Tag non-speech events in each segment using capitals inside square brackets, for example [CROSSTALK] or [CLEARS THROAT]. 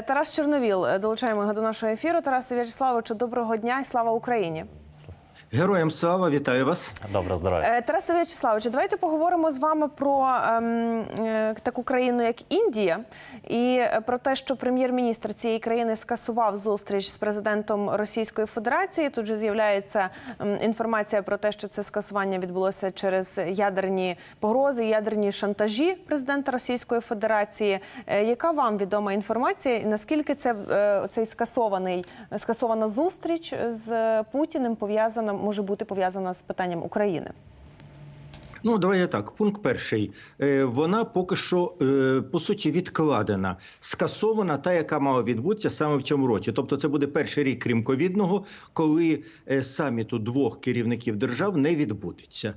Тарас Чорновіл долучаємо його до нашого ефіру. Тарасе В'ячеславовичу, доброго дня і слава Україні. Героям слава, вітаю вас. Добре, здоров'я. Е, Тарасе В'ячеславовичу, давайте поговоримо з вами про ем, е, таку країну, як Індія, і е, про те, що прем'єр-міністр цієї країни скасував зустріч з президентом Російської Федерації. Тут же з'являється ем, інформація про те, що це скасування відбулося через ядерні погрози, ядерні шантажі президента Російської Федерації. Е, Яка вам відома інформація? І наскільки це е, цей скасований скасована зустріч з Путіним пов'язана може бути пов'язана з питанням України? Ну, давайте так. Пункт перший. Е, Вона поки що е, по суті відкладена, скасована, та яка мала відбутися саме в цьому році. Тобто, це буде перший рік, крім ковідного, коли е, саміту двох керівників держав не відбудеться.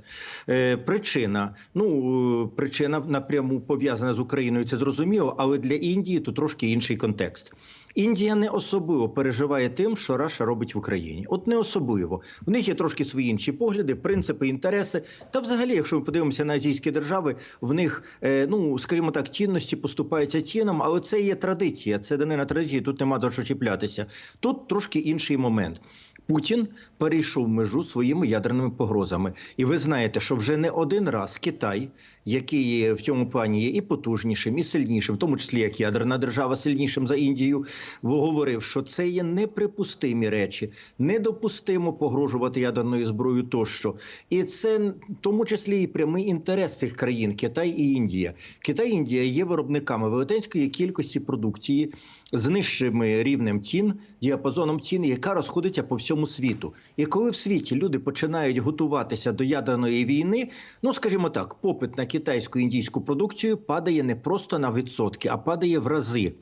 Причина, ну причина напряму пов'язана з Україною, це зрозуміло, але для Індії тут трошки інший контекст. Індія не особливо переживає тим, що Раша робить в Україні. От не особливо. В них є трошки свої інші погляди, принципи, інтереси. Та, взагалі, якщо ми подивимося на азійські держави, в них, е, ну скажімо так, цінності поступаються цінам, але це є традиція. Це данина традиції. Тут нема до що чіплятися. Тут трошки інший момент. Путін перейшов межу своїми ядерними погрозами, і ви знаєте, що вже не один раз Китай, який в цьому плані є і потужнішим, і сильнішим, в тому числі як ядерна держава, сильнішим за Індію, говорив, що це є неприпустимі речі, недопустимо погрожувати ядерною зброєю тощо. І це в тому числі і прямий інтерес цих країн Китай і Індія. Китай і Індія є виробниками велетенської кількості продукції з нижчим рівнем цін, діапазоном цін, яка розходиться по всьому світу. І коли в світі люди починають готуватися до ядерної війни, ну скажімо так, попит на китайську індійську продукцію падає не просто на відсотки, а падає в рази.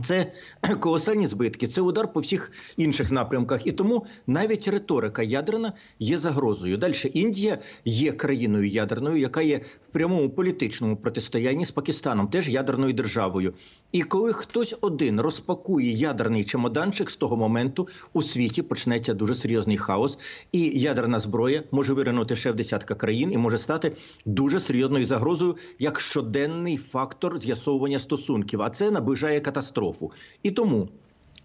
Це [CLEARS THROAT] колосальні збитки, це удар по всіх інших напрямках, і тому навіть риторика ядерна є загрозою. Далі Індія є країною ядерною, яка є в прямому політичному протистоянні з Пакистаном, теж ядерною державою. І коли хтось один розпакує ядерний чемоданчик, з того моменту у світі почнеться дуже серйозний хаос, і ядерна зброя може виринути ще в десятка країн і може стати дуже серйозною загрозою як щоденний фактор з'ясовування стосунків. А це наближає катастрофу. І тому.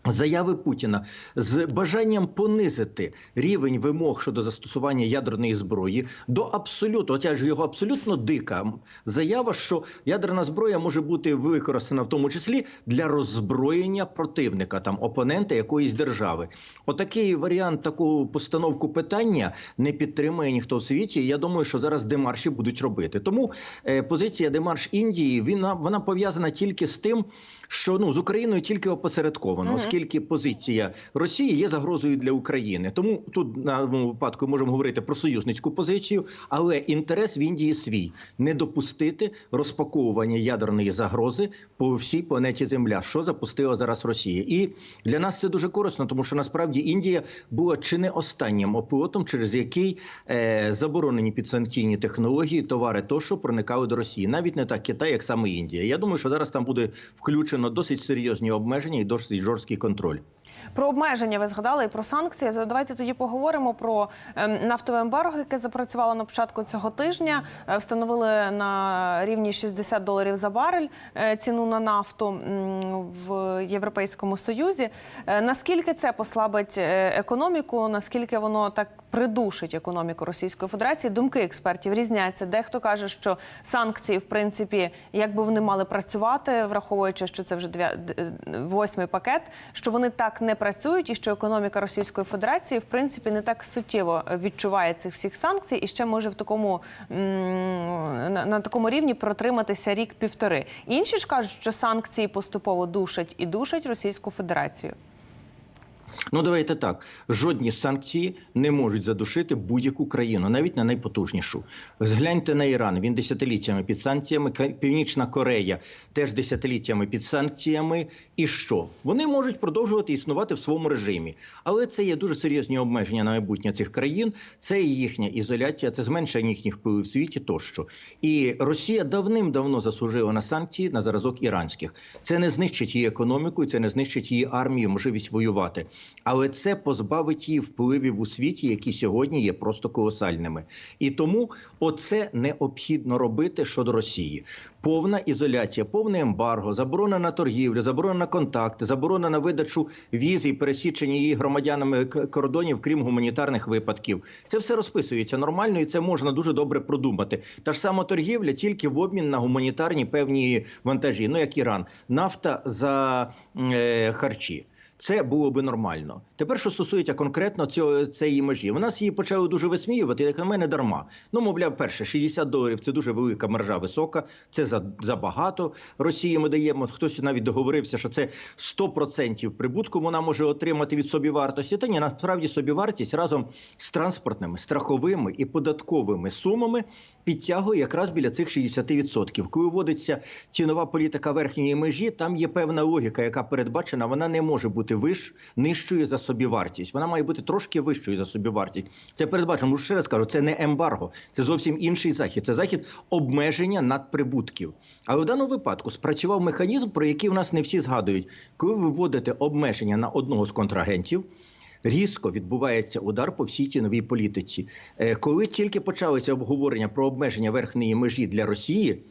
Заяви Путіна з бажанням понизити рівень вимог щодо застосування ядерної зброї до абсолютно, оця ж його абсолютно дика заява, що ядерна зброя може бути використана в тому числі для роззброєння противника, там опонента якоїсь держави. Отакий варіант такого постановку питання не підтримує ніхто в світі. Я думаю, що зараз демарші будуть робити. Тому е, позиція демарш Індії вона, вона пов'язана тільки з тим, що ну з Україною тільки опосередковано, Оскільки позиція Росії є загрозою для України. Тому тут на випадку можемо говорити про союзницьку позицію, але інтерес в Індії свій не допустити розпаковування ядерної загрози по всій планеті Земля, що запустила зараз Росія. І для нас це дуже корисно, тому що насправді Індія була чи не останнім оплотом, через який е, заборонені підсанкційні технології, товари тощо проникали до Росії. Навіть не так Китай, як саме Індія. Я думаю, що зараз там буде включено досить серйозні обмеження і досить жорсткий контроль контроль. Про обмеження ви згадали і про санкції. То давайте тоді поговоримо про ем, нафтове ембарго, яке запрацювало на початку цього тижня. Е, Встановили на рівні 60 доларів за барель е, ціну на нафту в Європейському Союзі. Е, Наскільки це послабить економіку? Наскільки воно так придушить економіку Російської Федерації? Думки експертів різняться. Дехто каже, що санкції, в принципі, якби вони мали працювати, враховуючи, що це вже восьмий пакет, що вони так не працюють, і що економіка Російської Федерації в принципі не так суттєво відчуває цих всіх санкцій, і ще може в такому на, такому рівні протриматися рік півтори. Інші ж кажуть, що санкції поступово душать і душать Російську Федерацію. Ну давайте так: жодні санкції не можуть задушити будь-яку країну, навіть на найпотужнішу. Згляньте на Іран. Він десятиліттями під санкціями. Північна Корея теж десятиліттями під санкціями. І що вони можуть продовжувати існувати в своєму режимі, але це є дуже серйозні обмеження на майбутнє цих країн. Це їхня ізоляція, це зменшення їхніх впливів в світі тощо. І Росія давним-давно заслужила на санкції на зразок іранських. Це не знищить її економіку, це не знищить її армію, можливість воювати. Але це позбавить її впливів у світі, які сьогодні є просто колосальними. І тому оце необхідно робити щодо Росії. Повна ізоляція, повне ембарго, заборона на торгівлю, заборона на контакти, заборона на видачу віз і пересічення її громадянами кордонів, крім гуманітарних випадків. Це все розписується нормально, і це можна дуже добре продумати. Та ж сама торгівля тільки в обмін на гуманітарні певні вантажі, ну як Іран, нафта за е, харчі. Це було би нормально. Тепер, що стосується конкретно цього цієї межі, у нас її почали дуже висміювати, як на мене, дарма. Ну, мовляв, перше, 60 доларів це дуже велика маржа висока, це за забагато. Росії ми даємо. Хтось навіть договорився, що це 100% прибутку вона може отримати від собівартості. Та ні, насправді собівартість разом з транспортними, страховими і податковими сумами підтягує якраз біля цих 60%. Коли вводиться цінова політика верхньої межі, там є певна логіка, яка передбачена. Вона не може бути вищ, нижчою за собівартість. Вона має бути трошки вищою за собівартість. Це передбачено. Ще раз кажу, це не ембарго, це зовсім інший захід. Це захід обмеження надприбутків. Але в даному випадку спрацював механізм, про який в нас не всі згадують. Коли ви вводите обмеження на одного з контрагентів. Різко відбувається удар по всій ціновій політиці. Е, Коли тільки почалося обговорення про обмеження верхньої межі для Росії,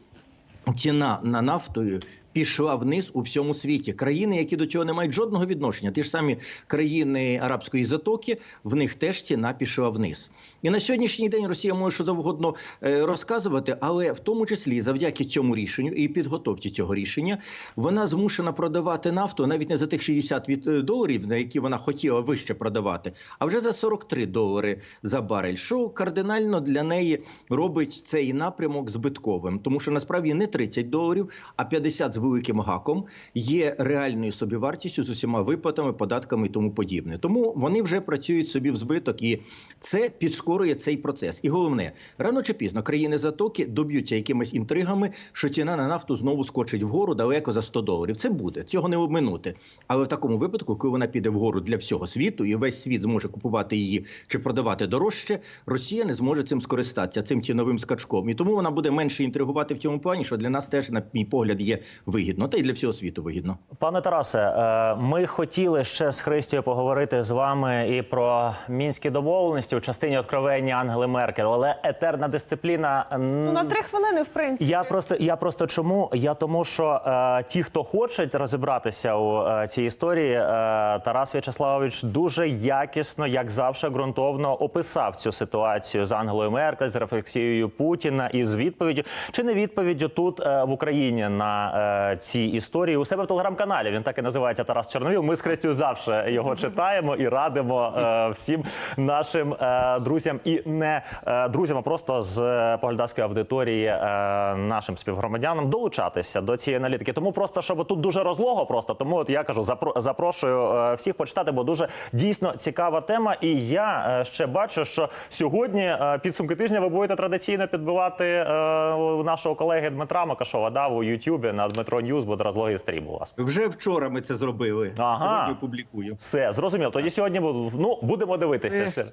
ціна на нафтою пішла вниз у всьому світі. Країни, які до цього не мають жодного відношення, ті ж самі країни Арабської затоки, в них теж ціна пішла вниз. І на сьогоднішній день Росія може що завгодно е, розказувати, але в тому числі завдяки цьому рішенню і підготовці цього рішення вона змушена продавати нафту навіть не за тих 60 від, е, доларів, на які вона хотіла вище продавати, а вже за 43 долари за барель, що кардинально для неї робить цей напрямок збитковим, тому що насправді не 30 доларів, а 50 з великим гаком є реальною собівартістю з усіма виплатами, податками і тому подібне. Тому вони вже працюють собі в збиток, і це підскорює цей процес. І головне, рано чи пізно країни затоки доб'ються якимись інтригами, що ціна на нафту знову скочить вгору далеко за 100 доларів. Це буде цього не обминути. Але в такому випадку, коли вона піде вгору для всього світу, і весь світ зможе купувати її чи продавати дорожче, Росія не зможе цим скористатися цим ціновим скачком. І тому вона буде менше інтригувати в цьому плані, що для нас теж, на мій погляд, є вигідно, та й для всього світу вигідно. Пане Тарасе, е, ми хотіли ще з Христю поговорити з вами і про мінські домовленості у частині откровення Ангели Меркель, але етерна дисципліна Ну, на три хвилини, в принципі. Я просто я просто чому? Я тому, що е, ті, хто хочуть розібратися у е, цій історії, е, Тарас В'ячеславович дуже якісно, як завжди, ґрунтовно описав цю ситуацію з Ангелою Меркель, з рефлексією Путіна і з відповіддю чи не відповіддю тут е, в Україні на е, ці історії у себе в телеграм-каналі. Він так і називається Тарас Чорновіл. Ми з Христю завжди його читаємо і радимо е, всім нашим е, друзям і не е, друзям, а просто з е, поглядацької аудиторії е, нашим співгромадянам долучатися до цієї аналітики. Тому просто щоб тут дуже розлого, просто тому от я кажу, запро- запрошую е, всіх почитати, бо дуже дійсно цікава тема. І я е, ще бачу, що сьогодні е, підсумки тижня ви будете традиційно підбивати е, нашого колеги Дмитра Макашова да, у Ютубі на Дмитро Ньюз буде розлогий стрім у вас. Вже вчора ми це зробили. Ага. Сьогодні публікую. Все зрозуміло. Тоді сьогодні ну будемо дивитися. Ще.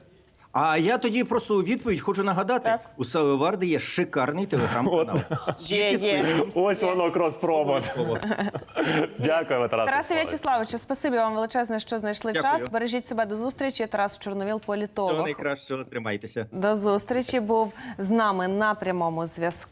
А я тоді просто у відповідь хочу нагадати: Так. у Сави Варди є шикарний телеграм-канал. Є, є. Ось воно крос-промо. Дякуємо, Тарас. Тарасе Вячеславович. В'ячеславовичу, спасибі вам величезне, що знайшли Дякую. час. Бережіть себе до зустрічі. Тарас Чорновіл, Всього політолог. найкращого, тримайтеся. До зустрічі був з нами на прямому зв'язку.